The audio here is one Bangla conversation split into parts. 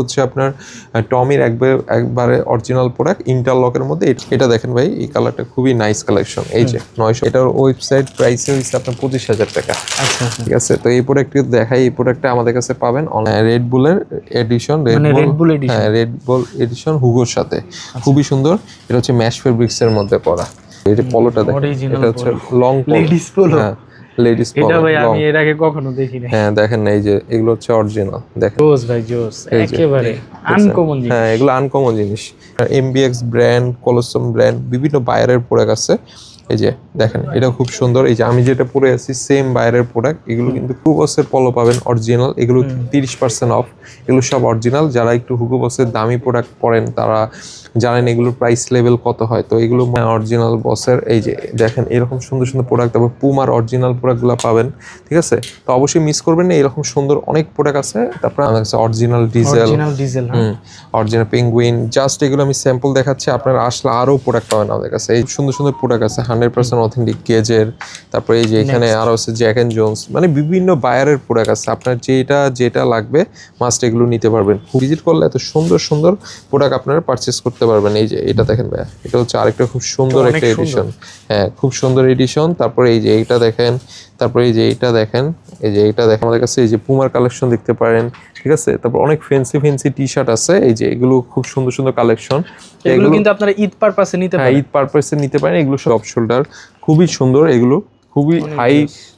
হচ্ছে আপনার টমির একবার একবারে অরিজিনাল প্রোডাক্ট ইন্টারলকের মধ্যে এটা- এটা দেখেন ভাই এই কালারটা খুবই নাইস কালেকশন এই যে নয়শো এটার ওয়েবসাইট প্রাইস হচ্ছে আপনার পঁচিশ হাজার টাকা। আচ্ছা আচ্ছা। ঠিক আছে? তো এই প্রোডাক্টটি দেখাই এই প্রোডাক্টটা আমাদের কাছে পাবেন রেড বুলের এডিশন রেড edition? হ্যাঁ রেড বুল এডিশন হুগোর সাথে। খুবই সুন্দর। এটা হচ্ছে ম্যাশ ফেব্রিক্স এর মধ্যে এই যে পলোটা দেখেন এটা হচ্ছে লং polo? হ্যাঁ। লেডিস এটা ভাই আমি এর আগে কখনো দেখি নাই হ্যাঁ দেখেন না এই যে এগুলো হচ্ছে অরিজিনাল দেখেন। জোস ভাই জোস একেবারে আনকমন জিনিস। হ্যাঁ এগুলো আনকমন জিনিস। এমবিএক্স ব্র্যান্ড কলসম ব্র্যান্ড বিভিন্ন বায়ারের প্রোডাক্ট আছে। এই যে দেখেন এটা খুব সুন্দর। এই যে আমি যেটা পরে আছি সেম বায়ারের প্রোডাক্ট এগুলো কিন্তু হুগো বসের পলো পাবেন অরিজিনাল এগুলো তিরিশ পার্সেন্ট অফ এগুলো সব অরিজিনাল যারা একটু হুগো বসের দামি প্রোডাক্ট পরেন তারা জানেন এগুলোর প্রাইস লেভেল কত হয় তো এগুলো অরিজিনাল বসের এই যে দেখেন এরকম সুন্দর সুন্দর প্রোডাক্ট তারপর পুমার অরিজিনাল প্রোডাক্টগুলো পাবেন ঠিক আছে? তো অবশ্যই মিস করবেন না এরকম সুন্দর অনেক প্রোডাক্ট আছে তারপর আমার কাছে original Diesel Diesel original Penguin just এগুলো আমি স্যাম্পল দেখাচ্ছি আপনারা আসলে আরও প্রোডাক্ট পাবেন আমাদের কাছে। এই সুন্দর সুন্দর প্রোডাক্ট আছে হান্ড্রেড পার্সেন্ট অথেন্টিক গেজের তারপরে এই যে এখানে আরও আছে জ্যাক অ্যান্ড জোন্স মানে বিভিন্ন বায়ারের প্রোডাক্ট আছে আপনার যেটা যেটা লাগবে মাস্ট এগুলো নিতে পারবেন। ভিজিট করলে এত সুন্দর সুন্দর প্রোডাক্ট আপনারা পারচেস করতে পারবেন। এই যে এটা দেখেন ভাইয়া এটা হচ্ছে আরেকটা খুব সুন্দর একটা এডিশন হ্যাঁ খুব সুন্দর এডিশন তারপরে এই যে এইটা দেখেন তারপরে এই যে এইটা দেখেন এই যে এইটা দেখেন আমাদের কাছে এই যে পুমার কালেকশন দেখতে পারেন ঠিক আছে? তারপর অনেক ফেন্সি ফেন্সি টি শার্ট আছে। এই যে এগুলো খুব সুন্দর সুন্দর কালেকশন এগুলো কিন্তু আপনারা ঈদ পারপাসে নিতে হ্যাঁ পারেন। ঈদ পারপাসে নিতে পারেন। এগুলো সব শোল্ডার খুবই সুন্দর এগুলো। খুবই হাই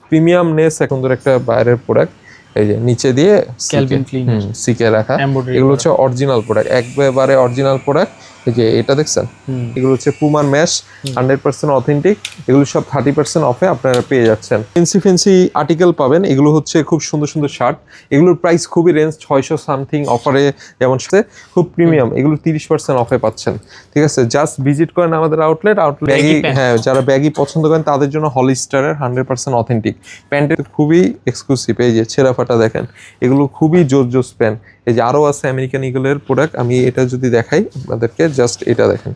প্রিমিয়ামনেস এখন ধর একটা বাইরের প্রোডাক্ট এই যে নিচে দিয়ে সিকে রাখা। এগুলো হচ্ছে অরিজিনাল প্রোডাক্ট একবারে অরিজিনাল প্রোডাক্ট এই যে এটা দেখছেন? এগুলো হচ্ছে পুমার ম্যাশ হান্ড্রেড পার্সেন্ট অথেন্টিক এগুলো সব থার্টি পার্সেন্ট অফে আপনারা পেয়ে যাচ্ছেন। ফেন্সি ফেন্সি আর্টিকেল পাবেন এগুলো হচ্ছে খুব সুন্দর সুন্দর শার্ট এগুলোর প্রাইস খুবই রেঞ্জ ছয়শো সামথিং অফারে যেমন খুব প্রিমিয়াম এগুলো তিরিশ পার্সেন্ট অফে পাচ্ছেন। ঠিক আছে জাস্ট ভিজিট করেন আমাদের আউটলেট আউটলেট ব্যাগি হ্যাঁ যারা ব্যাগি পছন্দ করেন তাদের জন্য হলিস্টারের হান্ড্রেড পার্সেন্ট অথেন্টিক প্যান্টের খুবই এক্সক্লুসিভ এই যে ছেঁড়া ফাটা দেখেন এগুলো খুবই জোর জোস প্যান্ট এই যে আরও আছে আমেরিকান ইগলের প্রোডাক্ট আমি এটা যদি দেখাই আপনাদেরকে জাস্ট এটা দেখেন।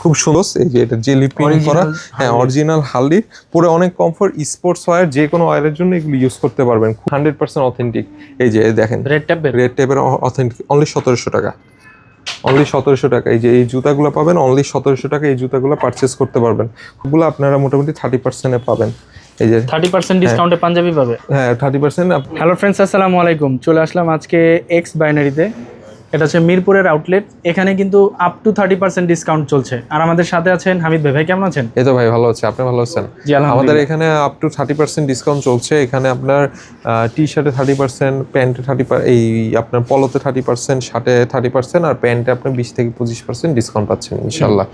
খুব সুন্দর এই যে এটা জেলি প্রিন্ট করা। হ্যাঁ অরিজিনাল হালদি পরে অনেক কমফোর্ট স্পোর্টস ওয়্যার যে কোনো ওয়্যারের জন্য এগুলো ইউজ করতে পারবেন। হান্ড্রেড পার্সেন্ট অথেন্টিক এই যে দেখেন। রেড ট্যাপের রেড টেপের অথেন্টিক অনলি সতেরোশো টাকা। অনলি সতেরোশো টাকা। এই যে এই জুতাগুলো পাবেন অনলি সতেরোশো টাকা এই জুতাগুলো পারচেস করতে পারবেন। ওগুলো আপনারা মোটামুটি থার্টি পার্সেন্টে পাবেন। এই যে থার্টি পার্সেন্ট ডিসকাউন্টে পাঞ্জাবি পাবে। হ্যাঁ থার্টি পার্সেন্ট হ্যালো ফ্রেন্ডস আসসালামু আলাইকুম চলে আসলাম আজকে এক্স বাইনারিতে এটা হচ্ছে মিরপুরের আউটলেট এখানে কিন্তু up to thirty percent discount চলছে। আর আমাদের সাথে আছেন হামিদ ভাই। ভাই কেমন আছেন? এই তো ভাই ভালো আছে। আপনি ভালো আছেন? জি আমাদের এখানে up to thirty percent discount চলছে। এখানে আপনার টি শার্টে থার্টি পার্সেন্ট প্যান্টে থার্টি এই আপনার পলোতে থার্টি পার্সেন্ট শার্টে থার্টি পার্সেন্ট আর প্যান্টে আপনি বিশ থেকে পঁচিশ পার্সেন্ট ডিসকাউন্ট পাচ্ছেন ইনশাল্লাহ।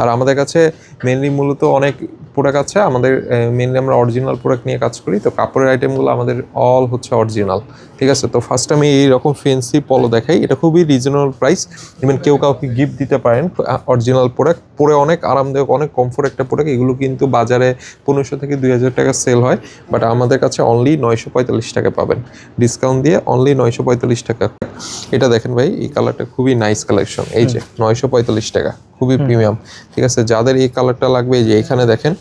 আর আমাদের কাছে মেনলি মূলত অনেক প্রোডাক্ট আছে আমাদের মেনলি আমরা অরিজিনাল প্রোডাক্ট নিয়ে কাজ করি। তো কাপড়ের আইটেমগুলো আমাদের অল হচ্ছে অরিজিনাল ঠিক আছে? তো ফার্স্ট আমি এইরকম ফেন্সি পলো দেখাই। এটা খুবই রিজনেবল প্রাইস ইভেন কেউ কাউকে গিফট দিতে পারেন অরিজিনাল প্রোডাক্ট পরে অনেক আরামদায়ক অনেক কমফোর্ট একটা প্রোডাক্ট এগুলো কিন্তু বাজারে পনেরোশো থেকে দুই হাজার টাকা সেল হয়। বাট আমাদের কাছে অনলি নয়শো পঁয়তাল্লিশ টাকা পাবেন। ডিসকাউন্ট দিয়ে অনলি নয়শো পঁয়তাল্লিশ টাকা। এটা দেখেন ভাই এই কালারটা খুবই নাইস কালেকশন এই যে নয়শো পঁয়তাল্লিশ টাকা খুবই প্রিমিয়াম ঠিক আছে? যাদের এই কালারটা লাগবে এই যে এখানে দেখেন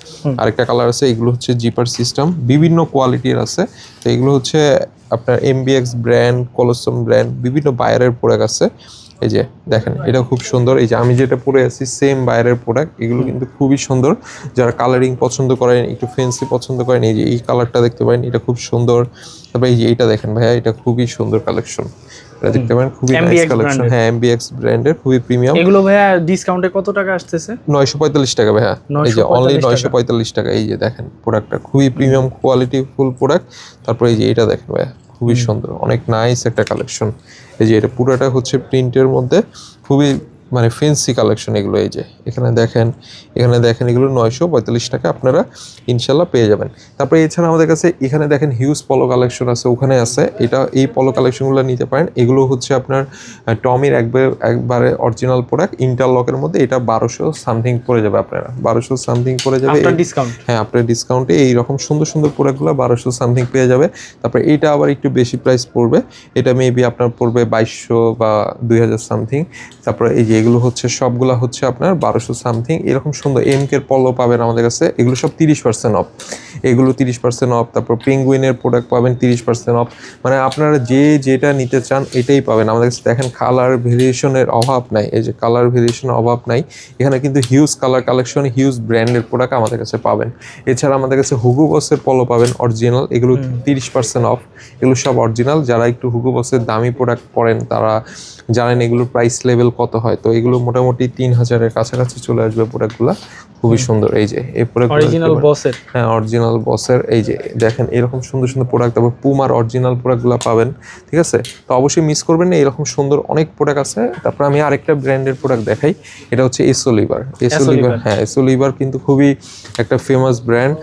আরেকটা কালার আছে, এগুলো হচ্ছে জিপার সিস্টেম বিভিন্ন কোয়ালিটির আছে। তো এগুলো হচ্ছে আপনার এমবিএক্স ব্র্যান্ড কলসম ব্র্যান্ড বিভিন্ন বায়ারের প্রোডাক্ট আছে। এই যে দেখেন এটা খুব সুন্দর। এই যে আমি যেটা পরে আছি সেম বায়ারের প্রোডাক্ট এগুলো কিন্তু খুবই সুন্দর। যারা কালারিং পছন্দ করেন, একটু ফেন্সি পছন্দ করেন, এই যে এই কালারটা দেখতে পারেন, এটা খুব সুন্দর। তারপরে এই যে এইটা দেখেন ভাইয়া, এটা খুবই সুন্দর কালেকশন এটা দেখতে পারেন খুবই নাইস কালেকশন হ্যাঁ এমবিএক্স ব্র্যান্ডের খুবই প্রিমিয়াম এগুলো ভাইয়া ডিসকাউন্টে কত টাকা আসতেছে? নয়শো পঁয়তাল্লিশ টাকা ভাইয়া। এই যে 945 অনলি টাকা। নয়শো পঁয়তাল্লিশ টাকা এই যে দেখেন প্রোডাক্টটা খুবই প্রিমিয়াম কোয়ালিটি ফুল প্রোডাক্ট তারপরে এই যে এটা দেখেন ভাইয়া খুবই সুন্দর অনেক নাইস একটা কালেকশন এই যে এটা পুরোটা হচ্ছে প্রিন্টের মধ্যে খুবই মানে ফেন্সি কালেকশন এগুলো এই যে এখানে দেখেন এখানে দেখেন এগুলো নয়শো পঁয়তাল্লিশ টাকা আপনারা ইনশাল্লাহ পেয়ে যাবেন। তারপরে এছাড়া আমাদের কাছে এখানে দেখেন হিউজ পলো কালেকশন আছে ওখানে আছে। এটা এই পলো কালেকশনগুলো নিতে পারেন। এগুলো হচ্ছে আপনার টমির একবার একবারে অরিজিনাল প্রোডাক্ট ইন্টারলকের মধ্যে এটা বারোশো সামথিং পড়ে যাবে আপনারা। বারোশো সামথিং পড়ে যাবে। ডিসকাউন্ট হ্যাঁ আপনার ডিসকাউন্টে এইরকম সুন্দর সুন্দর প্রোডাক্টগুলো বারোশো সামথিং পেয়ে যাবে। তারপরে এইটা আবার একটু বেশি প্রাইস পড়বে। এটা মেবি আপনার পড়বে বাইশশো বা দুই হাজার সামথিং তারপরে এই যে এগুলো হচ্ছে সবগুলা হচ্ছে আপনার বারোশো সামথিং। এরকম সুন্দর এম কে পলো পাবেন আমাদের কাছে। এগুলো সব তিরিশ পার্সেন্ট অফ এগুলো তিরিশ পার্সেন্ট অফ তারপর পেঙ্গুইনের প্রোডাক্ট পাবেন তিরিশ পার্সেন্ট অফ মানে আপনারা যে যেটা নিতে চান এটাই পাবেন। আমাদের কাছে দেখেন কালার ভেরিয়েশনের অভাব নাই। এই যে কালার ভেরিয়েশনের অভাব নাই। এখানে কিন্তু হিউজ কালার কালেকশন হিউজ ব্র্যান্ডের প্রোডাক্ট আমাদের কাছে পাবেন। এছাড়া আমাদের কাছে হুগু বসের পলো পাবেন অরিজিনাল এগুলো তিরিশ পার্সেন্ট অফ এগুলো সব অরিজিনাল যারা একটু হুগু বসের দামি প্রোডাক্ট পরেন তারা জানেন এগুলোর প্রাইস লেভেল কত হয়? তো এগুলো মোটামুটি তিন হাজারের কাছাকাছি চলে আসবে প্রোডাক্টগুলো খুবই সুন্দর। এই যে এই প্রোডাক্ট অরিজিনাল বসের হ্যাঁ অরিজিনাল বসের এই যে দেখেন এরকম সুন্দর সুন্দর প্রোডাক্ট তারপর পুমার অরিজিনাল প্রোডাক্টগুলো পাবেন। ঠিক আছে? তো অবশ্যই মিস করবেন না এরকম সুন্দর অনেক প্রোডাক্ট আছে। তারপর আমি আরেকটা ব্র্যান্ডের প্রোডাক্ট দেখাই। এটা হচ্ছে এসো লিভার এসো লিভার হ্যাঁ এসো লিভার কিন্তু খুবই একটা ফেমাস ব্র্যান্ড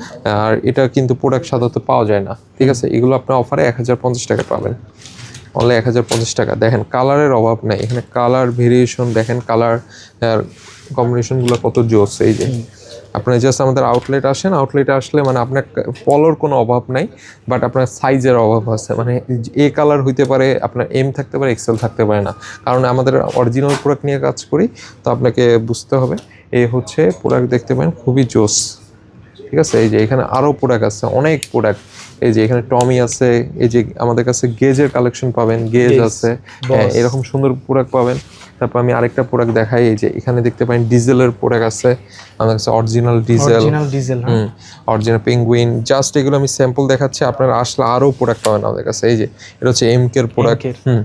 আর এটা কিন্তু প্রোডাক্ট সাধারণত পাওয়া যায় না। ঠিক আছে? এগুলো আপনার অফারে এক হাজার পঞ্চাশ টাকা পাবেন। অনলি এক হাজার পঞ্চাশ টাকা। দেখেন, কালারের অভাব নেই। এখানে কালার ভেরিয়েশন, দেখেন কালার কম্বিনেশনগুলো কত জোস। এই যে, আপনার জাস্ট আমাদের আউটলেট আসেন। আউটলেটে আসলে মানে আপনার পলোর কোনো অভাব নাই বাট আপনার সাইজের অভাব আছে। মানে এ কালার হইতে পারে, আপনার এম থাকতে পারে এক্সেল থাকতে পারে না। কারণ আমাদের অরিজিনাল প্রোডাক্ট নিয়ে কাজ করি, তো আপনাকে বুঝতে হবে, এ হচ্ছে প্রোডাক্ট দেখতে পারেন, খুবই জোস। ঠিক আছে? এই যে, এখানে আরও প্রোডাক্ট আছে, অনেক প্রোডাক্ট এই যে এখানে টমি আছে এই যে আমাদের কাছে গেজের কালেকশন পাবেন গেজ আছে। হ্যাঁ, এরকম সুন্দর প্রোডাক্ট পাবেন। তারপর আমি আরেকটা প্রোডাক্ট দেখাই এই যে এখানে দেখতে পারেন ডিজেলের প্রোডাক্ট আছে। আমাদের কাছে original Diesel Diesel original Penguin just এগুলো আমি স্যাম্পল দেখাচ্ছি আপনারা আসলে আরও প্রোডাক্ট পাবেন আমাদের কাছে। এই যে এটা হচ্ছে এমকের প্রোডাক্ট হুম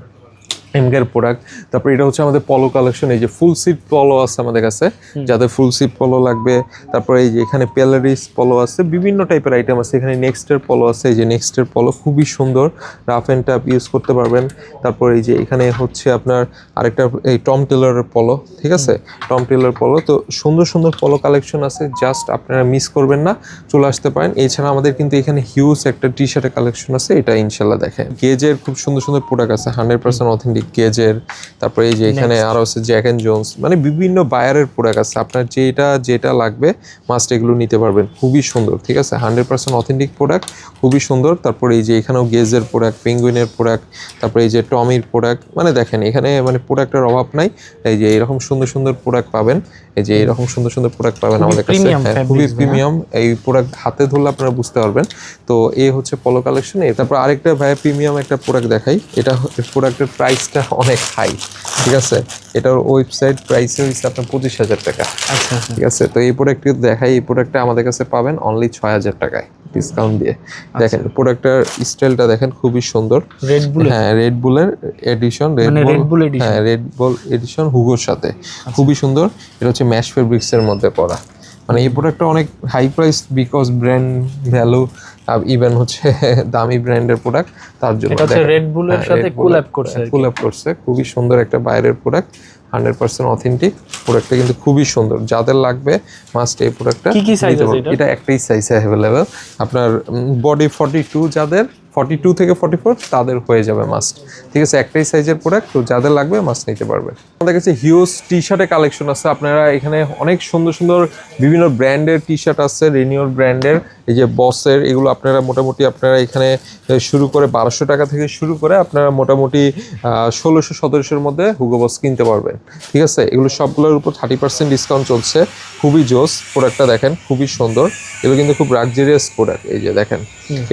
এমকের প্রোডাক্ট তারপর এটা হচ্ছে আমাদের পলো কালেকশন এই যে ফুল সিট পলো আছে আমাদের কাছে যাদের ফুল সিট পলো লাগবে তারপর এই যে এখানে পেলারিস পলো আছে বিভিন্ন টাইপের আইটেম আছে এখানে নেক্সটের পলো আছে এই যে নেক্সটের পলো খুবই সুন্দর রাফ অ্যান্ড টাপ ইউজ করতে পারবেন তারপর এই যে এখানে হচ্ছে আপনার আরেকটা এই টম টেলারের পলো ঠিক আছে? টম টেলার পলো তো সুন্দর সুন্দর পলো কালেকশন আছে জাস্ট আপনারা মিস করবেন না চলে আসতে পারেন এছাড়া আমাদের কিন্তু এখানে হিউজ একটা টি শার্টের কালেকশন আছে এটা ইনশাল্লাহ দেখেন। গেজের খুব সুন্দর সুন্দর প্রোডাক্ট আছে হান্ড্রেড পার্সেন্ট অথেন্টিক গেজের তারপরে এই যে এখানে আরও আছে জ্যাক অ্যান্ড জোন্স মানে বিভিন্ন বায়ারের প্রোডাক্ট আছে। আপনার যেটা যেটা লাগবে মাস্ট এগুলো নিতে পারবেন। খুবই সুন্দর ঠিক আছে? হান্ড্রেড পার্সেন্ট অথেন্টিক প্রোডাক্ট খুবই সুন্দর। তারপরে এই যে এখানেও গেজের প্রোডাক্ট পেঙ্গুইনের প্রোডাক্ট তারপরে এই যে টমির প্রোডাক্ট মানে দেখেন এখানে মানে প্রোডাক্টের অভাব নাই। এই যে এরকম সুন্দর সুন্দর প্রোডাক্ট পাবেন। এই যে এরকম সুন্দর সুন্দর প্রোডাক্ট পাবেন আমাদের কাছে। হ্যাঁ, খুবই প্রিমিয়াম এই প্রোডাক্ট হাতে ধরলে আপনারা বুঝতে পারবেন। তো এই হচ্ছে পলো কালেকশন তারপর আরেকটা ভাইয়া প্রিমিয়াম একটা প্রোডাক্ট দেখাই। এটা প্রোডাক্টের প্রাইসটা অনেক হাই ঠিক আছে? এটার ওয়েবসাইট প্রাইস হচ্ছে আপনার পঁচিশ হাজার টাকা। আচ্ছা আচ্ছা। ঠিক আছে? তো এই প্রোডাক্টটি দেখাই এই প্রোডাক্টটা আমাদের কাছে পাবেন অনলি ছয় হাজার টাকায় ডিসকাউন্ট দিয়ে। দেখেন প্রোডাক্টটার স্টাইলটা দেখেন খুবই সুন্দর। রেড বুল হ্যাঁ রেড বুলের এডিশন রেড বুল। হ্যাঁ রেড বুল এডিশন হুগোর সাথে। খুবই সুন্দর। এটা হচ্ছে ম্যাশ ফেব্রিক্স এর মধ্যে পড়া মানে এই প্রোডাক্টটা অনেক high price because brand value even হচ্ছে দামি ব্র্যান্ডের প্রোডাক্ট তার জন্য এটা হচ্ছে রেড বুলের সাথে কোল্যাব করছে কোল্যাব করছে খুবই সুন্দর একটা বাইরের প্রোডাক্ট হান্ড্রেড পার্সেন্ট অথেন্টিক প্রোডাক্টটা কিন্তু খুবই সুন্দর। যাদের লাগবে মাস্ট এই প্রোডাক্টটা এটা? একটাই সাইজ অ্যাভেলেবেল আপনার বডি ফর্টি টু যাদের ফর্টি টু থেকে ফর্টি ফোর তাদের হয়ে যাবে মাস্ট ঠিক আছে একটাই সাইজের প্রোডাক্ট তো যাদের লাগবে মাস্ট নিতে পারবে। আমাদের কাছে হিউজ টি শার্টের কালেকশন আছে। আপনারা এখানে অনেক সুন্দর সুন্দর বিভিন্ন ব্র্যান্ডের টি শার্ট আছে রেনিওর ব্র্যান্ডের এই যে বসের এগুলো আপনারা মোটামুটি আপনারা এখানে শুরু করে বারোশো টাকা থেকে শুরু করে আপনারা মোটামুটি ষোলোশো সতেরোশোর মধ্যে হুগো বস কিনতে পারবেন। ঠিক আছে? এগুলো সবগুলোর উপর থার্টি পার্সেন্ট ডিসকাউন্ট চলছে। খুবই জোস প্রোডাক্টটা দেখেন খুবই সুন্দর। এগুলো কিন্তু খুব লাক্সারিয়াস প্রোডাক্ট এই যে দেখেন।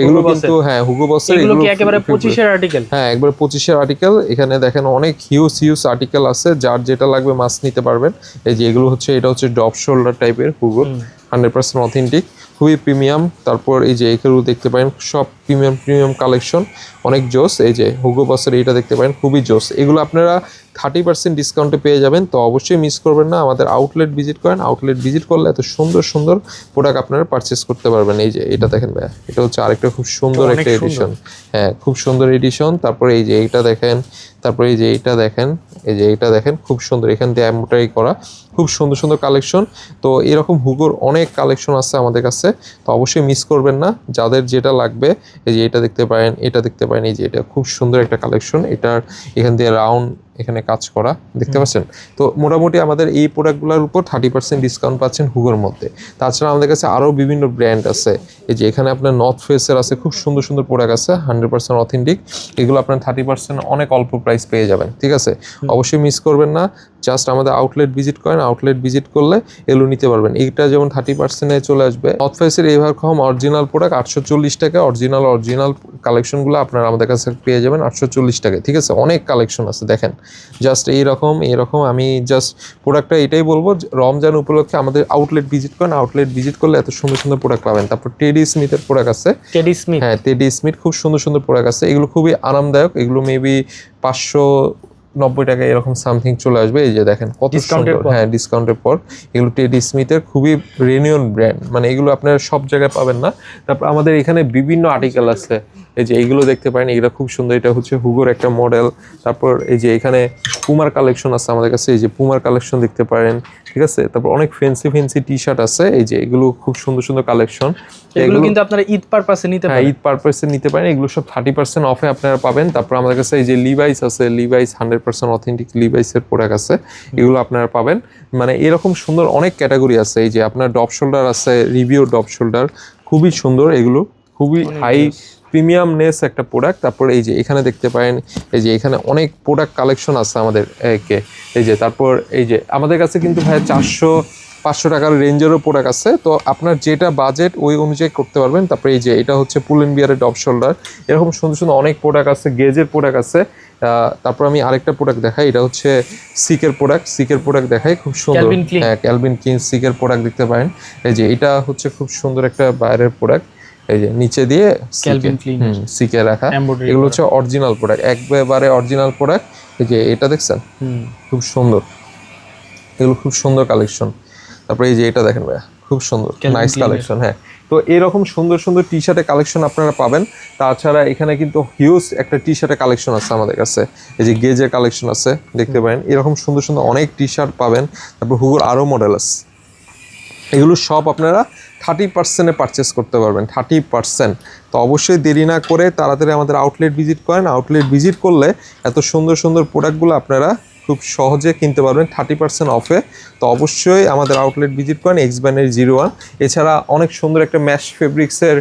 এগুলো কিন্তু হ্যাঁ হুগো বসের এগুলো একেবারে পঁচিশের আর্টিকেল হ্যাঁ একবার পঁচিশের আর্টিকেল এখানে দেখেন অনেক হিউজ হিউজ আর্টিকেল আছে। যার যেটা লাগবে মাছ নিতে পারবেন। এই যে এগুলো হচ্ছে এটা হচ্ছে ডপ শোল্ডার টাইপের হুগো। হান্ড্রেড পার্সেন্ট অথেন্টিক খুবই প্রিমিয়াম। তারপর এই যে এখানে দেখতে পারেন, সব প্রিমিয়াম প্রিমিয়াম কালেকশন অনেক জোস। এই যে হুগো বসের এইটা দেখতে পারেন, খুবই জোস। এগুলো আপনারা থার্টি পার্সেন্ট ডিসকাউন্টে পেয়ে যাবেন। তো অবশ্যই মিস করবেন না। আমাদের আউটলেট ভিজিট করেন। আউটলেট ভিজিট করলে এত সুন্দর সুন্দর প্রোডাক্ট আপনারা পারচেস করতে পারবেন। এই যে এটা দেখেন ভাইয়া এটা হচ্ছে আরেকটা খুব সুন্দর একটা এডিশন হ্যাঁ খুব সুন্দর এডিশন তারপরে এই যে এইটা দেখেন তারপরে এই যে এইটা দেখেন এই যে এইটা দেখেন খুব সুন্দর। এখান দিয়ে এমব্রয়ডারি করা। খুব সুন্দর সুন্দর কালেকশন তো এরকম হুগোর অনেক কালেকশন আছে আমাদের কাছে। তো অবশ্যই মিস করবেন না। যাদের যেটা লাগবে এই যে এটা দেখতে পারেন এটা দেখতে পারেন। এই যে এটা খুব সুন্দর একটা কালেকশন এটার এখান দিয়ে রাউন্ড এখানে কাজ করা দেখতে পাচ্ছেন? তো মোটামুটি আমাদের এই প্রোডাক্টগুলোর উপর থার্টি পার্সেন্ট ডিসকাউন্ট পাচ্ছেন হুগোর মধ্যে। তাছাড়া আমাদের কাছে আরও বিভিন্ন ব্র্যান্ড আছে। এই যে এখানে আপনার নর্থ ফেসের আছে খুব সুন্দর সুন্দর প্রোডাক্ট আছে হান্ড্রেড পার্সেন্ট অথেন্টিক এগুলো আপনার থার্টি পার্সেন্ট অনেক অল্প প্রাইস পেয়ে যাবেন ঠিক আছে? অবশ্যই মিস করবেন না জাস্ট আমাদের আউটলেট ভিজিট করেন আউটলেট ভিজিট করলে এগুলো নিতে পারবেন। এইটা যেমন থার্টি পার্সেন্টে চলে আসবে। নর্থ ফেসের এভার কম অরিজিনাল প্রোডাক্ট আটশো চল্লিশ টাকা অরিজিনাল অরিজিনাল কালেকশনগুলো আপনারা আমাদের কাছে পেয়ে যাবেন আটশো চল্লিশ টাকায় ঠিক আছে? অনেক কালেকশন আছে দেখেন। জাস্ট এইরকম এইরকম। আমি জাস্ট প্রোডাক্টটা এটাই বলব রমজান উপলক্ষে আমাদের আউটলেট ভিজিট করেন। আউটলেট ভিজিট করলে এত সুন্দর সুন্দর প্রোডাক্ট পাবেন। তারপর টেডি স্মিথের প্রোডাক্ট আছে। টেডি স্মিথ হ্যাঁ টেডি স্মিথ খুব সুন্দর সুন্দর প্রোডাক্ট আছে। এগুলো খুবই আরামদায়ক। এগুলো মেবি পাঁচশো নব্বই টাকা এরকম সামথিং চলে আসবে। এই যে দেখেন কত সুন্দর। হ্যাঁ ডিসকাউন্টের পর। এগুলো টেডি স্মিথের খুবই রেনিয়ন ব্র্যান্ড মানে এগুলো আপনারা সব জায়গায় পাবেন না। তারপর আমাদের এখানে বিভিন্ন আর্টিকেল আছে। এই যে এইগুলো দেখতে পারেন এগুলো খুব সুন্দর। এটা হচ্ছে হুগোর একটা মডেল। তারপর এই যে এখানে পুমার কালেকশন আছে আমাদের কাছে এই যে পুমার কালেকশন দেখতে পারেন ঠিক আছে? তারপর অনেক ফেন্সি ফেন্সি টি শার্ট আছে। এই যে এগুলো খুব সুন্দর সুন্দর কালেকশন এগুলো কিন্তু আপনারা ঈদ পারপাসে নিতে হ্যাঁ পারেন। ঈদ পারপাসে নিতে পারেন। এগুলো সব থার্টি পার্সেন্ট অফে আপনারা পাবেন। তারপর আমাদের কাছে এই যে লিভাইস আছে লিভাইস হান্ড্রেড পার্সেন্ট অথেন্টিক লিভাইসের প্রোডাক্ট আছে। এগুলো আপনারা পাবেন। মানে এরকম সুন্দর অনেক ক্যাটাগরি আছে। এই যে আপনার ডপ শোল্ডার আছে রিভিউ ডপ শোল্ডার খুবই সুন্দর এগুলো। খুবই হাই প্রিমিয়ামনেস একটা প্রোডাক্ট তারপর এই যে এখানে দেখতে পারেন এই যে এখানে অনেক প্রোডাক্ট কালেকশন আছে আমাদের একে এই যে তারপর এই যে আমাদের কাছে কিন্তু ভাই চারশো পাঁচশো টাকার রেঞ্জেরও প্রোডাক্ট আছে তো আপনার যেটা বাজেট ওই অনুযায়ী করতে পারবেন। তারপরে এই যে এটা হচ্ছে পুলেন বিয়ারের ডপ শোল্ডার এরকম সুন্দর সুন্দর অনেক প্রোডাক্ট আছে গেজের প্রোডাক্ট আছে তারপর আমি আরেকটা প্রোডাক্ট দেখাই এটা হচ্ছে সিকের প্রোডাক্ট সিকের প্রোডাক্ট দেখাই খুব সুন্দর। হ্যাঁ ক্যালভিন ক্লিন সিকের প্রোডাক্ট দেখতে পারেন। এই যে এটা হচ্ছে খুব সুন্দর একটা বাইরের প্রোডাক্ট এই যে নিচে দিয়ে সিকে রাখা। এগুলো হচ্ছে অরিজিনাল প্রোডাক্ট একবারে অরিজিনাল প্রোডাক্ট এই যে এটা দেখছেন? খুব সুন্দর। এগুলো খুব সুন্দর কালেকশন তারপরে এই যে এটা দেখেন ভাইয়া খুব সুন্দর। নাইস কালেকশন হ্যাঁ। তো এরকম সুন্দর সুন্দর টি শার্টের কালেকশন আপনারা পাবেন। তাছাড়া এখানে কিন্তু হিউজ একটা টি শার্টের কালেকশন আছে আমাদের কাছে। এই যে গেজের কালেকশন আছে দেখতে পারেন। এরকম সুন্দর সুন্দর অনেক টি শার্ট পাবেন। তারপর হুগুর আরও মডেল আছে। এগুলো সব আপনারা থার্টি পার্সেন্টে পারচেস করতে পারবেন, থার্টি পার্সেন্ট। তো অবশ্যই দেরি না করে তাড়াতাড়ি আমাদের আউটলেট ভিজিট করেন। আউটলেট ভিজিট করলে এত সুন্দর সুন্দর প্রোডাক্টগুলো আপনারা খুব সহজে কিনতে পারবেন, থার্টি পার্সেন্ট অফে তো অবশ্যই আমাদের আউটলেট ভিজিট করেন এক্স ব্যানের জিরো ওয়ান এছাড়া অনেক সুন্দর একটা ম্যাশ ফেব্রিক্সের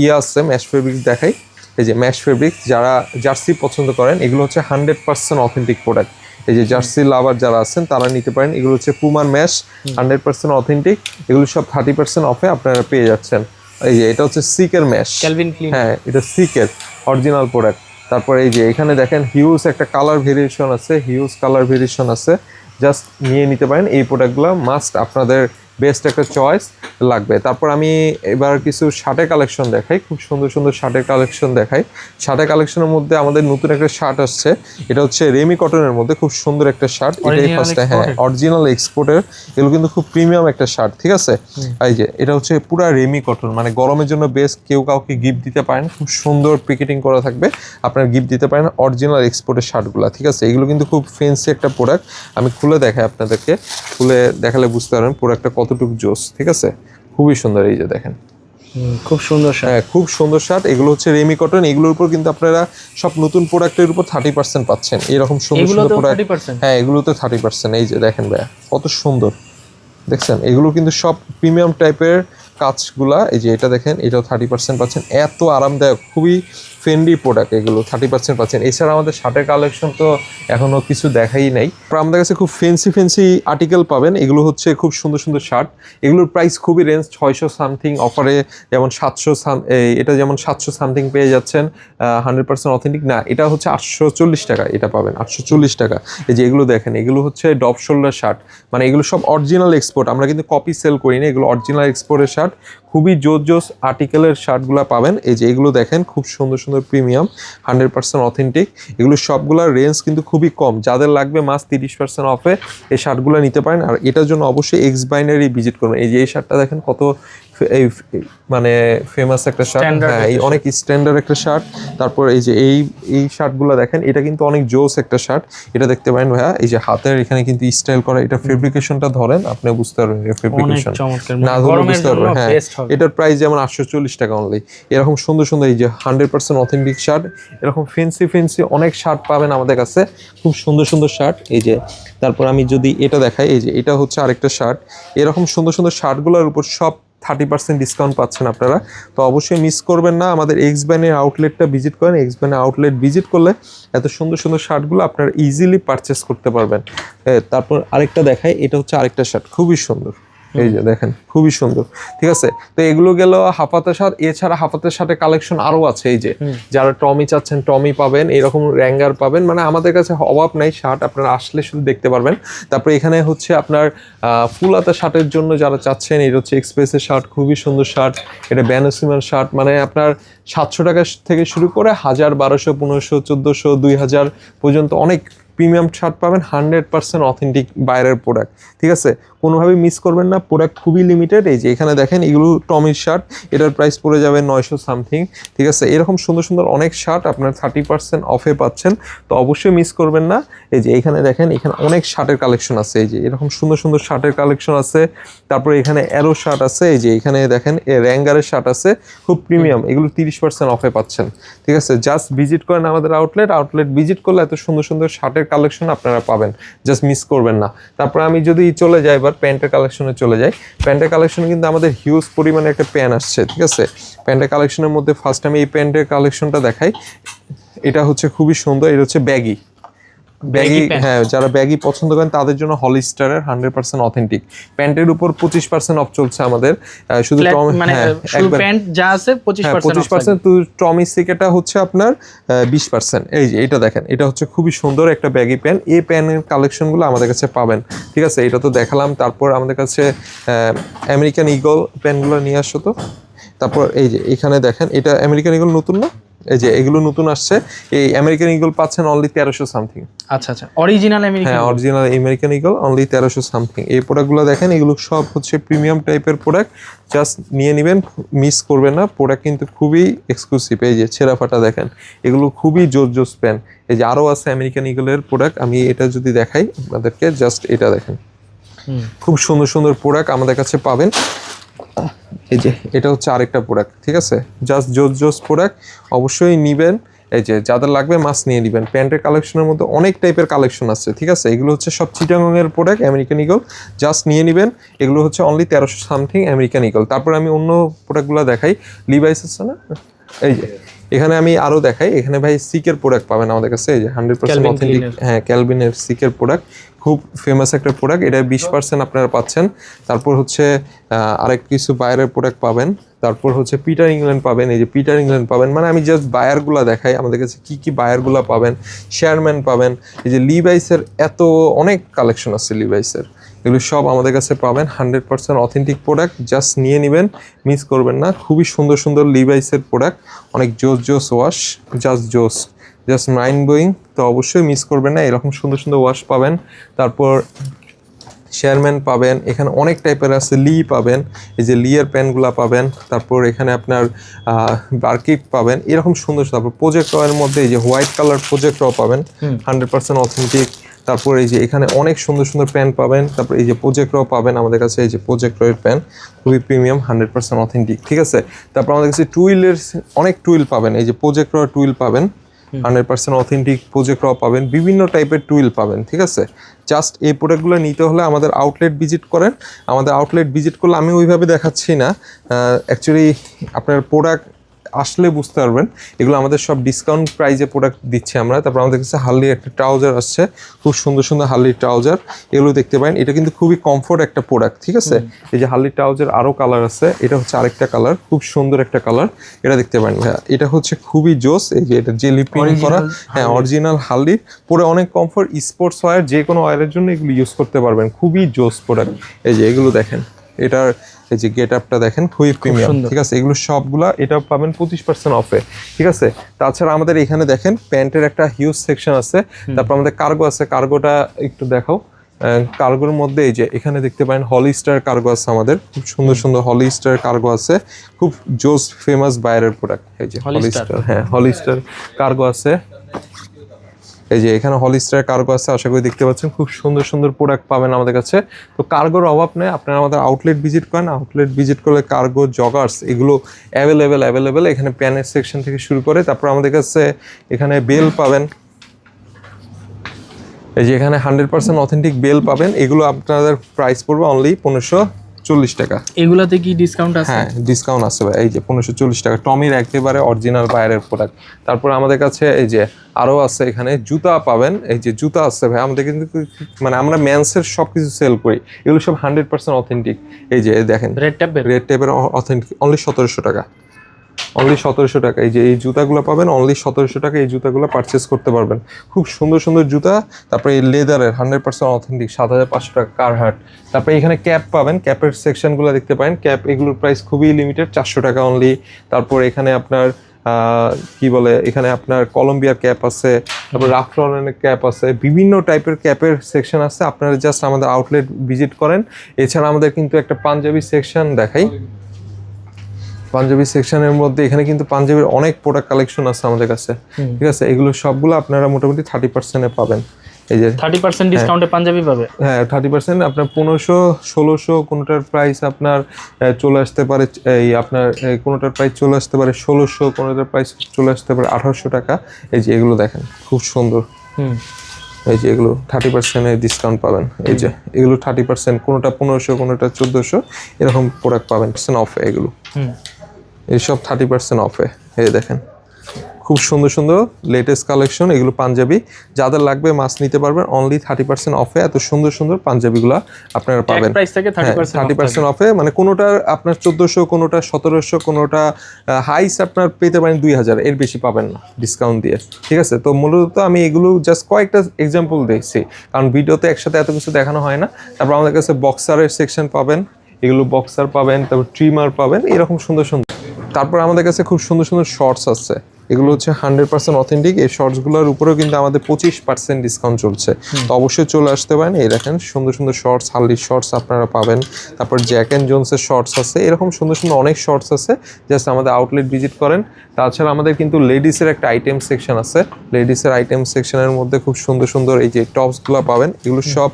ইয়ে আছে ম্যাশ ফেব্রিক্স দেখাই। এই যে ম্যাশ ফেব্রিক্স যারা জার্সি পছন্দ করেন, এগুলো হচ্ছে হান্ড্রেড পার্সেন্ট অথেন্টিক প্রোডাক্ট এই যে জার্সি লাভার যারা আছেন তারা নিতে পারেন। এগুলো হচ্ছে পুমার ম্যাশ হান্ড্রেড পার্সেন্ট অথেন্টিক এগুলো সব থার্টি পার্সেন্ট অফে আপনারা পেয়ে যাচ্ছেন। এই যে এটা হচ্ছে সিকের ম্যাশ হ্যাঁ এটা সিকের অরিজিনাল প্রোডাক্ট তারপরে এই যে এখানে দেখেন হিউজ একটা কালার ভেরিয়েশন আছে হিউজ কালার ভেরিয়েশন আছে। জাস্ট নিয়ে নিতে পারেন। এই প্রোডাক্টগুলো মাস্ট আপনাদের বেস্ট একটা চয়েস লাগবে। তারপর আমি এবার কিছু শার্টের কালেকশন দেখাই। খুব সুন্দর সুন্দর শার্টের কালেকশন দেখাই। শার্টের কালেকশনের মধ্যে আমাদের নতুন একটা শার্ট আসছে। এটা হচ্ছে রেমি কটনের মধ্যে খুব সুন্দর একটা শার্ট এটাই ফার্স্টে হ্যাঁ অরিজিনাল এক্সপোর্টের এগুলো কিন্তু খুব প্রিমিয়াম একটা শার্ট ঠিক আছে? এই যে এটা হচ্ছে পুরা রেমি কটন মানে গরমের জন্য বেস্ট কেউ কাউকে গিফট দিতে পারেন। খুব সুন্দর প্যাকেটিং করা থাকবে। আপনার গিফট দিতে পারেন অরিজিনাল এক্সপোর্টের শার্টগুলো ঠিক আছে? এগুলো কিন্তু খুব ফেন্সি একটা প্রোডাক্ট আমি খুলে দেখাই আপনাদেরকে। খুলে দেখালে বুঝতে পারবেন প্রোডাক্টটা কতটুকু জোস ঠিক আছে? খুবই সুন্দর এই যে দেখেন। খুব সুন্দর হ্যাঁ খুব সুন্দর শার্ট। এগুলো হচ্ছে রেমি কটন। এগুলোর উপর কিন্তু আপনারা সব নতুন প্রোডাক্টের উপর থার্টি পার্সেন্ট পাচ্ছেন। এরকম সুন্দর সুন্দর প্রোডাক্ট হ্যাঁ এগুলোতে থার্টি পার্সেন্ট এই যে দেখেন ভাইয়া কত সুন্দর। দেখছেন? এগুলো কিন্তু সব প্রিমিয়াম টাইপের কাজগুলা এই যে এটা দেখেন এটাও থার্টি পার্সেন্ট পাচ্ছেন। এত আরামদায়ক খুবই ফ্রেন্ডলি প্রোডাক্ট এগুলো থার্টি পার্সেন্ট পাচ্ছেন। এছাড়া আমাদের শার্টের কালেকশন তো এখনও কিছু দেখাই নাই। আমাদের কাছে খুব ফেন্সি ফেন্সি আর্টিকেল পাবেন। এগুলো হচ্ছে খুব সুন্দর সুন্দর শার্ট। এগুলোর প্রাইস খুবই রেঞ্জ ছয়শো সামথিং অফারে যেমন সাতশো এটা যেমন সাতশো সামথিং পেয়ে যাচ্ছেন হান্ড্রেড পার্সেন্ট অথেন্টিক না, এটা হচ্ছে আটশো চল্লিশ টাকা, এটা পাবেন, আটশো চল্লিশ টাকা। এই যে এগুলো দেখেন, এগুলো হচ্ছে ডপ শোল্ডার শার্ট। মানে এগুলো সব অরিজিনাল এক্সপোর্ট আমরা কিন্তু কপি সেল করি না, এগুলো অরিজিনাল এক্সপোর্টের শার্ট। খুবই জোর জোস আর্টিকেলের শার্টগুলো পাবেন। এই যে এগুলো দেখেন, খুব সুন্দর সুন্দর প্রিমিয়াম হান্ড্রেড পার্সেন্ট অথেন্টিক এগুলো সবগুলোর রেঞ্জ কিন্তু খুবই কম। যাদের লাগবে মাস তিরিশ পার্সেন্ট অফে এই শার্টগুলো নিতে পারেন। আর এটার জন্য অবশ্যই এক্স বাইনারি ভিজিট করবেন। এই যে এই শার্টটা দেখেন কত এই মানে ফেমাস একটা শার্ট হ্যাঁ এই অনেক স্ট্যান্ডার্ড একটা শার্ট তারপর এই যে এই এই শার্টগুলো দেখেন এটা কিন্তু অনেক জোস একটা শার্ট এটা দেখতে পারেন ভাইয়া এই যে হাতের এখানে কিন্তু স্টাইল করা এটা ফেব্রিকেশনটা ধরেন আপনি বুঝতে পারবেন এটা ফেব্রিকেশন না গরমের বুঝতে পারবেন হ্যাঁ। এটার প্রাইস যেমন আটশো চল্লিশ টাকা অনলি এরকম সুন্দর সুন্দর এই যে হান্ড্রেড পার্সেন্ট অথেন্টিক শার্ট এরকম ফেন্সি ফেন্সি অনেক শার্ট পাবেন আমাদের কাছে। খুব সুন্দর সুন্দর শার্ট এই যে তারপর আমি যদি এটা দেখাই এই যে এটা হচ্ছে আরেকটা শার্ট এরকম সুন্দর সুন্দর শার্টগুলোর উপর সব থার্টি পার্সেন্ট ডিসকাউন্ট পাচ্ছেন আপনারা। তো অবশ্যই মিস করবেন না। আমাদের এক্স ব্যানের আউটলেটটা ভিজিট করেন। এক্স ব্যানের আউটলেট ভিজিট করলে এত সুন্দর সুন্দর শার্টগুলো আপনারা ইজিলি পারচেস করতে পারবেন। তারপর আরেকটা দেখায় এটা হচ্ছে আরেকটা শার্ট খুবই সুন্দর। এই যে দেখেন খুবই সুন্দর। ঠিক আছে? তো এগুলো গেল হাফাতের শার্ট এছাড়া হাফাতের শার্টের কালেকশন আরও আছে এই যে। যারা টমি চাচ্ছেন টমি পাবেন এরকম র্যাঙ্গার পাবেন। মানে আমাদের কাছে অভাব নাই শার্ট আপনারা আসলে শুধু দেখতে পারবেন। তারপরে এখানে হচ্ছে আপনার ফুল হাতা শার্টের জন্য যারা চাচ্ছেন এটা হচ্ছে এক্সপ্রেসের শার্ট খুবই সুন্দর শার্ট। এটা ব্যানোসিমার শার্ট মানে আপনার সাতশো টাকা থেকে শুরু করে হাজার বারোশো পনেরোশো চোদ্দোশো দুই হাজার পর্যন্ত অনেক প্রিমিয়াম শার্ট পাবেন হান্ড্রেড পার্সেন্ট অথেন্টিক বাইরের প্রোডাক্ট ঠিক আছে? কোনোভাবেই মিস করবেন না প্রোডাক্ট খুবই লিমিটেড এই যে এখানে দেখেন এগুলো টমির শার্ট এটার প্রাইস পড়ে যাবে নয়শো সামথিং ঠিক আছে? এরকম সুন্দর সুন্দর অনেক শার্ট আপনার থার্টি পার্সেন্ট অফে পাচ্ছেন, তো অবশ্যই মিস করবেন না। এই যে এখানে দেখেন, এখানে অনেক শার্টের কালেকশন আছে, এই যে এরকম সুন্দর সুন্দর শার্টের কালেকশন আছে। তারপরে এখানে অ্যারো শার্ট আছে, এই যে এখানে দেখেন র্যাঙ্গারের শার্ট আছে, খুব প্রিমিয়াম এগুলো তিরিশ পার্সেন্ট অফে পাচ্ছেন, ঠিক আছে? জাস্ট ভিজিট করেন আমাদের আউটলেট আউটলেট ভিজিট করলে এত সুন্দর সুন্দর শার্টের কালেকশন আপনারা পাবেন। জাস্ট মিস করবেন না। তারপর আমি যদি চলে যাই, এবার প্যান্টের কালেকশনে চলে যাই। প্যান্টের কালেকশনে কিন্তু আমাদের হিউজ পরিমাণে একটা প্যান আসছে, ঠিক আছে? প্যান্টের কালেকশনের মধ্যে ফার্স্ট আমি এই প্যান্টের কালেকশনটা দেখাই। এটা হচ্ছে খুবই সুন্দর, এটা হচ্ছে ব্যাগি ব্যাগি। হ্যাঁ যারা ব্যাগি পছন্দ করেন তাদের জন্য হলিস্টারের হান্ড্রেড পার্সেন্ট অথেন্টিক প্যান্টের উপর পঁচিশ পার্সেন্ট অফ চলছে আমাদের। শুধু টম- মানে প্যান্ট যা আছে পঁচিশ হ্যাঁ পার্সেন্ট তো টমি সিকেটা হচ্ছে আপনার বিশ পার্সেন্ট এই যে এটা দেখেন এটা হচ্ছে খুবই সুন্দর একটা ব্যাগি প্যান এই প্যানের কালেকশনগুলো আমাদের কাছে পাবেন। ঠিক আছে এটা তো দেখালাম। তারপর আমাদের কাছে আমেরিকান ইগল প্যানগুলো নিয়ে আসো তো। তারপর এই যে এখানে দেখেন এটা আমেরিকান ইগল নতুন না? এই যে এগুলো নতুন আসছে এই আমেরিকান ইগল পাচ্ছেন অনলি তেরোশো সামথিং আচ্ছা আচ্ছা। অরিজিনাল আমেরিকান হ্যাঁ অরিজিনাল আমেরিকান ইগল অনলি তেরোশো সামথিং এই প্রোডাক্টগুলো দেখেন এগুলো সব হচ্ছে প্রিমিয়াম টাইপের প্রোডাক্ট জাস্ট নিয়ে নেবেন মিস করবেন না। প্রোডাক্ট কিন্তু খুবই এক্সক্লুসিভ এই যে ছেঁড়া ফাটা দেখেন এগুলো খুবই জোর জোস প্যান এই যে আরও আছে আমেরিকান ইগলের প্রোডাক্ট আমি এটা যদি দেখাই আপনাদেরকে জাস্ট এটা দেখেন। খুব সুন্দর সুন্দর প্রোডাক্ট আমাদের কাছে পাবেন। এই যে, এটা হচ্ছে আরেকটা প্রোডাক্ট, ঠিক আছে? জাস্ট জোস জোস প্রোডাক্ট, অবশ্যই নেবেন। এই যে, যাদের লাগবে মাছ নিয়ে নেবেন। প্যান্টের কালেকশনের মধ্যে অনেক টাইপের কালেকশন আছে, ঠিক আছে? এগুলো হচ্ছে সব চিটাগংয়ের প্রোডাক্ট আমেরিকান ইগল জাস্ট নিয়ে নেবেন। এগুলো হচ্ছে অনলি তেরোশো সামথিং আমেরিকান ইগল তারপর আমি অন্য প্রোডাক্টগুলো দেখাই। লিভাইস আছে না? এই যে এখানে আমি আরও দেখাই। এখানে ভাই সিকের প্রোডাক্ট পাবেন আমাদের কাছে এই যে হান্ড্রেড পার্সেন্ট অথেন্টিক হ্যাঁ ক্যালভিনের সিকের প্রোডাক্ট খুব ফেমাস একটা প্রোডাক্ট এটা বিশ পার্সেন্ট আপনারা পাচ্ছেন। তারপর হচ্ছে আরেক কিছু বাইরের প্রোডাক্ট পাবেন। তারপর হচ্ছে পিটার ইংল্যান্ড পাবেন এই যে পিটার ইংল্যান্ড পাবেন। মানে আমি জাস্ট বায়ারগুলা দেখাই আমাদের কাছে কি কি বায়ারগুলা পাবেন। শেয়ারম্যান পাবেন এই যে লিভাইসের এত অনেক কালেকশন আছে লিভাইসের এগুলো সব আমাদের কাছে পাবেন hundred percent authentic product just নিয়ে নেবেন মিস করবেন না। খুবই সুন্দর সুন্দর লিভাইসের প্রোডাক্ট অনেক জোস জোস ওয়াশ জাস্ট জোস জাস্ট মাইন্ড বোয়িং তো অবশ্যই মিস করবেন না। এরকম সুন্দর সুন্দর ওয়াশ পাবেন। তারপর শেয়ারম্যান পাবেন এখানে অনেক টাইপের আছে লি পাবেন এই যে লিয়ের প্যানগুলা পাবেন তারপর এখানে আপনার বার্কিট পাবেন এরকম সুন্দর তারপর প্রজেক্ট এর মধ্যে এই যে হোয়াইট কালার প্রজেক্ট পাবেন হান্ড্রেড পার্সেন্ট অথেন্টিক তারপর এই যে এখানে অনেক সুন্দর সুন্দর প্যান পাবেন। তারপর এই যে প্রজেক্ট পাবেন আমাদের কাছে এই যে প্রজেক্ট এর প্যান খুবই প্রিমিয়াম হান্ড্রেড পার্সেন্ট অথেন্টিক ঠিক আছে? তারপর আমাদের কাছে টুইলের অনেক টুইল পাবেন এই যে প্রজেক্ট টুইল পাবেন হান্ড্রেড পার্সেন্ট অথেন্টিক প্রজেক্ট পাবেন বিভিন্ন টাইপের টুইল পাবেন ঠিক আছে? জাস্ট এই প্রোডাক্টগুলো নিতে হলে আমাদের আউটলেট ভিজিট করেন। আমাদের আউটলেট ভিজিট করলে আমি ওইভাবে দেখাচ্ছি না। অ্যাকচুয়ালি আপনার প্রোডাক্ট আসলে বুঝতে পারবেন। এগুলো আমাদের সব ডিসকাউন্ট প্রাইজে প্রোডাক্ট দিচ্ছি আমরা। তারপর আমাদের কাছে হার্লি একটা ট্রাউজার আসছে। খুব সুন্দর সুন্দর হার্লি ট্রাউজার এগুলো দেখতে পারেন। এটা কিন্তু খুবই কমফোর্ট একটা প্রোডাক্ট ঠিক আছে? এই যে হার্লি ট্রাউজার আরও কালার আছে। এটা হচ্ছে আরেকটা কালার খুব সুন্দর একটা কালার এটা দেখতে পারেন ভাইয়া। এটা হচ্ছে খুবই জোস। এই যে এটা জেলি প্রিন্ট করা। হ্যাঁ অরিজিনাল হার্লি। পরে অনেক কমফোর্ট স্পোর্টস ওয়্যার যে কোনো ওয়্যারের জন্য এগুলো ইউজ করতে পারবেন। খুবই জোস প্রোডাক্ট এই যে এগুলো দেখেন। এটার এই যে গেট আপটা দেখেন খুবই প্রিমিয়াম ঠিক আছে? এগুলো সবগুলা এটা পাবেন পঁচিশ পার্সেন্ট অফে ঠিক আছে? তাছাড়া আমাদের এখানে দেখেন প্যান্টের একটা হিউজ সেকশন আছে। তারপর আমাদের কার্গো আছে। কার্গোটা একটু দেখাও। কার্গোর মধ্যে এই যে এখানে দেখতে পারেন হলিস্টার কার্গো আছে আমাদের। খুব সুন্দর সুন্দর হলিস্টার কার্গো আছে। খুব জোস ফেমাস বাইরের প্রোডাক্ট এই যে। হলিস্টার হ্যাঁ হলিস্টার কার্গো আছে। এই যে এখানে হলিস্টার কার্গো আছে, আশা করি দেখতে পাচ্ছেন, খুব সুন্দর সুন্দর প্রোডাক্ট পাবেন আমাদের কাছে। তো কার্গোর অভাব নেই, আপনারা আমাদের আউটলেট ভিজিট করেন আউটলেট ভিজিট করলে কার্গো জগার্স এগুলো অ্যাভেলেবেল অ্যাভেলেবেল এখানে প্যানের সেকশন থেকে শুরু করে, তারপর আমাদের কাছে এখানে বেল পাবেন। এই যে এখানে হান্ড্রেড পার্সেন্ট অথেন্টিক বেল পাবেন, এগুলো আপনাদের প্রাইস পড়বে অনলি পনেরোশো চল্লিশ টাকা। এগুলাতে কি ডিসকাউন্ট আছে? হ্যাঁ ডিসকাউন্ট আছে ভাই। এই যে পনেরোশো চল্লিশ টাকা। টমির একেবারে অরিজিনাল বাইরের প্রোডাক্ট তারপর আমাদের কাছে এই যে আরও আছে এখানে জুতা পাবেন। এই যে জুতা আছে ভাই আমাদের কিন্তু মানে আমরা ম্যান্সের সব কিছু সেল করি। এগুলো সব হান্ড্রেড পার্সেন্ট অথেন্টিক এই যে দেখেন। রেড ট্যাপের রেড ট্যাপের অথেন্টিক অনলি সতেরোশো টাকা। অনলি সতেরোশো টাকা। এই যে এই জুতাগুলো পাবেন অনলি সতেরোশো টাকা এই জুতাগুলো পারচেস করতে পারবেন। খুব সুন্দর সুন্দর জুতা, তারপরে এই লেদারের হান্ড্রেড পার্সেন্ট অথেন্টিক সাত হাজার পাঁচশো টাকা কারহাট তারপরে এখানে ক্যাপ পাবেন ক্যাপের সেকশনগুলো দেখতে পাবেন ক্যাপ এগুলোর প্রাইস খুবই লিমিটেড চারশো টাকা অনলি তারপর এখানে আপনার কি বলে, এখানে আপনার কলম্বিয়ার ক্যাপ আছে, তারপর রাফলনের ক্যাপ আছে, বিভিন্ন টাইপের ক্যাপের সেকশন আছে। আপনারা জাস্ট আমাদের আউটলেট ভিজিট করেন। এছাড়া আমাদের কিন্তু একটা পাঞ্জাবি সেকশন দেখাই। পাঞ্জাবি সেকশনের মধ্যে এখানে কিন্তু পাঞ্জাবির অনেক প্রোডাক্ট কালেকশন আছে আমাদের কাছে। ঠিক আছে? এগুলো সবগুলো আপনারা মোটামুটি থার্টি পার্সেন্টে পাবেন। এই যে থার্টি পার্সেন্ট ডিসকাউন্টে পাঞ্জাবি পাবে? হ্যাঁ থার্টি পার্সেন্ট আপনার পনেরোশো ষোলোশো কোনোটার প্রাইস আপনার চলে আসতে পারে এই আপনার কোনোটার প্রাইস চলে আসতে পারে ষোলোশো কোনোটার প্রাইস চলে আসতে পারে আঠারোশো টাকা। এই যে এগুলো দেখেন খুব সুন্দর। হুম। এই যে এগুলো থার্টি পার্সেন্টের ডিসকাউন্ট পাবেন। এই যে এগুলো থার্টি পার্সেন্ট কোনোটা পনেরোশো কোনোটা চোদ্দোশো এরকম প্রোডাক্ট পাবেন পার্সেন্ট অফে এগুলো। হুম। এইসব থার্টি পার্সেন্ট অফে এই দেখেন খুব সুন্দর সুন্দর লেটেস্ট কালেকশন এগুলো পাঞ্জাবি। যাদের লাগবে মাছ নিতে পারবেন অনলি থার্টি পার্সেন্ট অফে এত সুন্দর সুন্দর পাঞ্জাবিগুলো আপনারা পাবেন। থার্টি পার্সেন্ট অফে মানে কোনোটার আপনার চোদ্দোশো কোনোটা সতেরোশো কোনোটা হাইস আপনার পেতে পারেন দুই হাজার এর বেশি পাবেন না ডিসকাউন্ট দিয়ে। ঠিক আছে? তো মূলত আমি এগুলো জাস্ট কয়েকটা এক্সাম্পল দেখছি কারণ ভিডিওতে একসাথে এত কিছু দেখানো হয় না। তারপর আমাদের কাছে বক্সারের সেকশন পাবেন এগুলো বক্সার পাবেন তারপর ট্রিমার পাবেন এরকম সুন্দর সুন্দর তারপর আমাদের কাছে খুব সুন্দর সুন্দর শর্টস আছে। এগুলো হচ্ছে হান্ড্রেড পার্সেন্ট অথেন্টিক এই শর্টসগুলোর উপরেও কিন্তু আমাদের পঁচিশ পার্সেন্ট ডিসকাউন্ট চলছে। তো অবশ্যই চলে আসতে পারেন। এই দেখেন সুন্দর সুন্দর শর্টস হার্লির শর্টস আপনারা পাবেন। তারপর জ্যাক অ্যান্ড জোনসের শর্টস আছে। এরকম সুন্দর সুন্দর অনেক শর্টস আছে। জাস্ট আমাদের আউটলেট ভিজিট করেন। তাছাড়া আমাদের কিন্তু লেডিসের একটা আইটেম সেকশন আছে। লেডিসের আইটেম সেকশনের মধ্যে খুব সুন্দর সুন্দর এই যে টপসগুলো পাবেন। এগুলো সব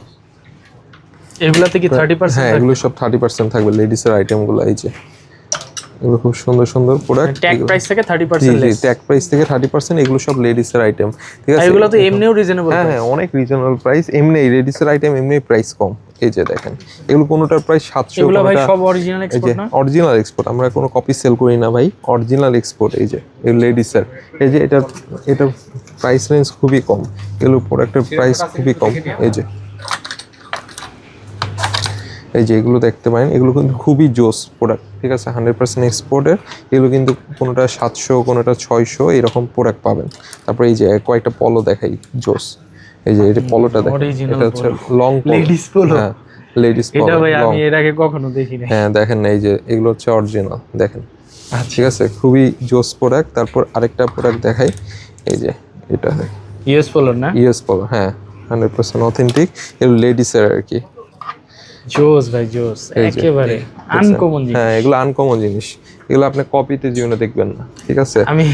এগুলাতে কি থার্টি পার্সেন্ট হ্যাঁ পার্সেন্ট এগুলো সব থার্টি পার্সেন্ট থাকবে লেডিসের আইটেমগুলো এই যে। এগুলো খুব সুন্দর সুন্দর প্রোডাক্ট ট্যাগ প্রাইস থেকে থার্টি জি পার্সেন্ট জি ট্যাগ প্রাইস থেকে থার্টি পার্সেন্ট এগুলো সব লেডিসের আইটেম ঠিক আছে? এগুলো তো এমনিও রিজনেবল হ্যাঁ হ্যাঁ অনেক রিজনেবল প্রাইস এমনি লেডিসের আইটেম এমনি প্রাইস কম। এই যে দেখেন এগুলো কোনোটার প্রাইস সাতশো এগুলো ভাই সব অরিজিনাল এই যে এক্সপোর্ট না? অরিজিনাল এক্সপোর্ট আমরা কোনো কপি সেল করি না ভাই। অরিজিনাল এক্সপোর্ট এই যে এই লেডিসের এই যে এটা এটা প্রাইস রেঞ্জ খুবই কম। এগুলো প্রোডাক্টের প্রাইস খুবই কম। এই যে এই যে এগুলো দেখতে পারেন এগুলো কিন্তু খুবই জোস প্রোডাক্ট ঠিক আছে? হান্ড্রেড পার্সেন্ট এক্সপোর্টের এগুলো কিন্তু কোনোটা সাতশো কোনোটা ছয়শো এরকম প্রোডাক্ট পাবেন। তারপরে এই যে কয়েকটা পলো দেখাই জোস। এই যে এটা পলোটা দেখেন এটা হচ্ছে লং Ladies polo? হ্যাঁ লেডিস এটা ভাই আমি এর আগে কখনো দেখিনি। হ্যাঁ দেখেন না এই যে এগুলো হচ্ছে অরিজিনাল দেখেন। আচ্ছা। ঠিক আছে? খুবই জোস প্রোডাক্ট তারপর আরেকটা প্রোডাক্ট দেখাই এই যে এটা ইউএস পোলোর না? ইউএস পলো হ্যাঁ হান্ড্রেড পার্সেন্ট অথেন্টিক এগুলো লেডিসের আর কি। জোস ভাই জোস। একেবারে আনকমন জিনিস। হ্যাঁ এগুলো আনকমন জিনিস। এগুলো আপনি কপিতে জীবনে দেখবেন না ঠিক আছে? আমি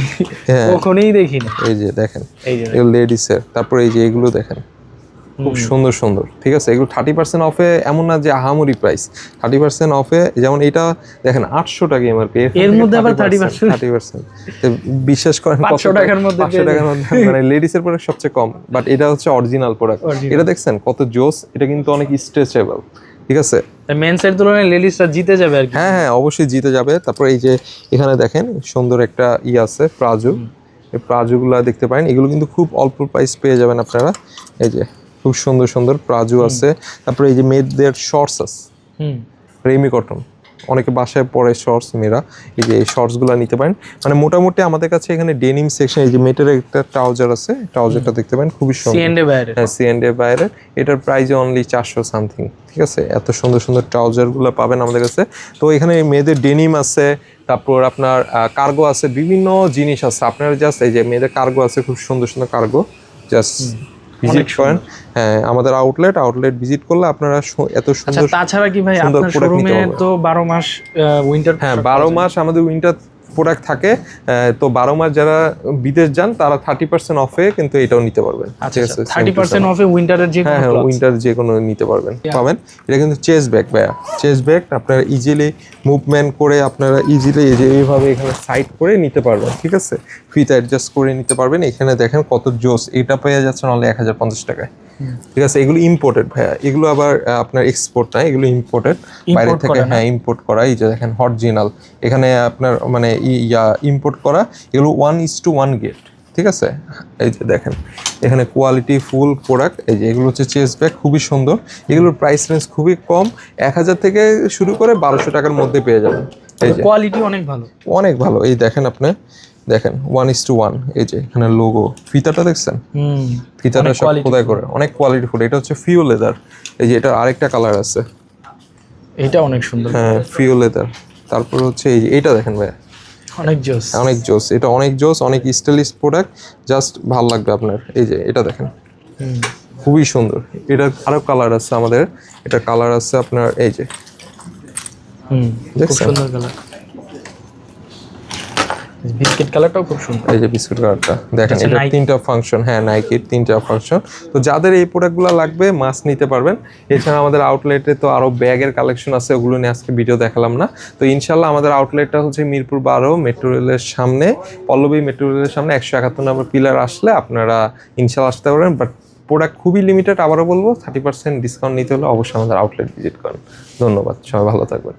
হ্যাঁ। কখনোই দেখিনি। এই যে দেখেন এই যে এগুলো লেডিসের তারপর এই যে এগুলো দেখেন খুব সুন্দর সুন্দর ঠিক আছে? এগুলো থার্টি পার্সেন্ট অফে এমন না যে আহামরি প্রাইস থার্টি পার্সেন্ট অফে যেমন এটা দেখেন আটশো টাকা এমআরপি এর মধ্যে আবার 30% থার্টি পার্সেন্ট বিশ্বাস করেন 500 টাকার মধ্যে পাঁচশো টাকার মধ্যে মানে লেডিসের প্রোডাক্ট সবচেয়ে কম বাট এটা হচ্ছে অরিজিনাল প্রোডাক্ট এটা দেখছেন কত জোস? এটা কিন্তু অনেক স্ট্রেচেবল ঠিক আছে? মেন্সের তুলনায় লেডিসরা জিতে যাবে আর কি। হ্যাঁ হ্যাঁ অবশ্যই জিতে যাবে। তারপর এই যে এখানে দেখেন সুন্দর একটা ই আছে প্রাজু। এই প্রাজুগুলো দেখতে পারেন। এগুলো কিন্তু খুব অল্প প্রাইস পেয়ে যাবেন আপনারা। এই যে খুব সুন্দর সুন্দর প্রাজু আছে। তারপরে এই যে মেয়েদের শর্টস আছে। রেমি কটন অনেকে বাসায় পরে শর্টস মেয়েরা এই যে এই শর্টসগুলো নিতে পারেন। মানে মোটামুটি আমাদের কাছে এখানে ডেনিম সেকশন এই যে মেটের একটা ট্রাউজার আছে ট্রাউজারটা দেখতে পারেন খুবই সুন্দর। হ্যাঁ সি এন্ড এ বাইরে এটার প্রাইস অনলি চারশো সামথিং ঠিক আছে? এত সুন্দর সুন্দর ট্রাউজারগুলো পাবেন আমাদের কাছে। তো এখানে মেয়েদের ডেনিম আছে তারপর আপনার কার্গো আছে বিভিন্ন জিনিস আছে। আপনারা জাস্ট এই যে মেয়েদের কার্গো আছে খুব সুন্দর সুন্দর কার্গো জাস্ট ভিজিট করেন। হ্যাঁ আমাদের আউটলেট আউটলেট ভিজিট করলে আপনারা এত আচ্ছা সুন্দর তাছাড়া কি ভাই আপনার শোরুমে তো বারো মাস উইন্টার হ্যাঁ বারো মাস আমাদের উইন্টার প্রোডাক্ট থাকে তো বারো মাস যারা বিদেশ যান তারা থার্টি পার্সেন্ট অফে কিন্তু এটাও নিতে পারবেন। থার্টি পার্সেন্ট অফে উইন্টারের যে হ্যাঁ হ্যাঁ উইন্টার যে কোনো নিতে পারবেন। পাবেন? এটা কিন্তু চেস ব্যাগ ভাইয়া। চেস ব্যাগ আপনারা ইজিলি মুভমেন্ট করে আপনারা ইজিলি এই যে এইভাবে এখানে সাইড করে নিতে পারবেন ঠিক আছে? ফিট অ্যাডজাস্ট করে নিতে পারবেন। এখানে দেখেন কত জোস। এটা পেয়ে যাচ্ছেন অনলি এক হাজার পঞ্চাশ টাকায়। ঠিক আছে এগুলো ইম্পোর্টেড ভাইয়া। এগুলো আবার আপনার এক্সপোর্ট না এগুলো ইম্পোর্টেড বাইরে থেকে হ্যাঁ ইম্পোর্ট করা। এই যে দেখেন অরিজিনাল এখানে আপনার মানে ইয়া ইম্পোর্ট করা এগুলো one is to one get ঠিক আছে? এই যে দেখেন এখানে কোয়ালিটি ফুল প্রোডাক্ট এই যে এগুলো হচ্ছে চেস ব্যাগ খুবই সুন্দর। এগুলোর প্রাইস রেঞ্জ খুবই কম এক হাজার থেকে শুরু করে বারোশো টাকার মধ্যে পেয়ে যাবেন। এই যে কোয়ালিটি অনেক ভালো। অনেক ভালো। এই দেখেন আপনি দেখেন ওয়ান ইস টু ওয়ান এই যে এখানে লোগো ফিতাটা দেখছেন? হুম ফিতাটা সব খোদাই করে অনেক কোয়ালিটি ফুল। এটা হচ্ছে ফিও লেদার এই যে এটা আরেকটা কালার আছে। এটা অনেক সুন্দর। হ্যাঁ ফিও লেদার তারপর হচ্ছে এই যে এটা দেখেন ভাই অনেক জোস। অনেক জোস। এটা অনেক জোস অনেক স্টাইলিশ প্রোডাক্ট জাস্ট ভালো লাগবে আপনার। এই যে এটা দেখেন। খুবই সুন্দর। এটা আরও কালার আছে আমাদের। এটা কালার আছে আপনার এই যে। হুম খুব সুন্দর কালার বিস্কিট কালারটাও খুব সুন্দর। এই যে বিস্কুট কালারটা। দেখেন এটা তিনটা ফাংশন হ্যাঁ নাইকির তিনটা ফাংশন তো যাদের এই প্রোডাক্টগুলো লাগবে মাছ নিতে পারবেন। এছাড়া আমাদের আউটলেটে তো আরও ব্যাগের কালেকশন আছে ওগুলো নিয়ে আজকে ভিডিও দেখালাম না। তো ইনশাল্লাহ আমাদের আউটলেটটা হচ্ছে মিরপুর বারো মেট্রো রেলের সামনে পল্লবী মেট্রো রেলের সামনে একশো একাত্তর নম্বর পিলার আসলে আপনারা ইনশাল্লাহ আসতে পারবেন। বাট প্রোডাক্ট খুবই লিমিটেড আবারও বলব থার্টি পার্সেন্ট ডিসকাউন্ট নিতে হলে অবশ্যই আমাদের আউটলেট ভিজিট করেন। ধন্যবাদ সবাই ভালো থাকবেন।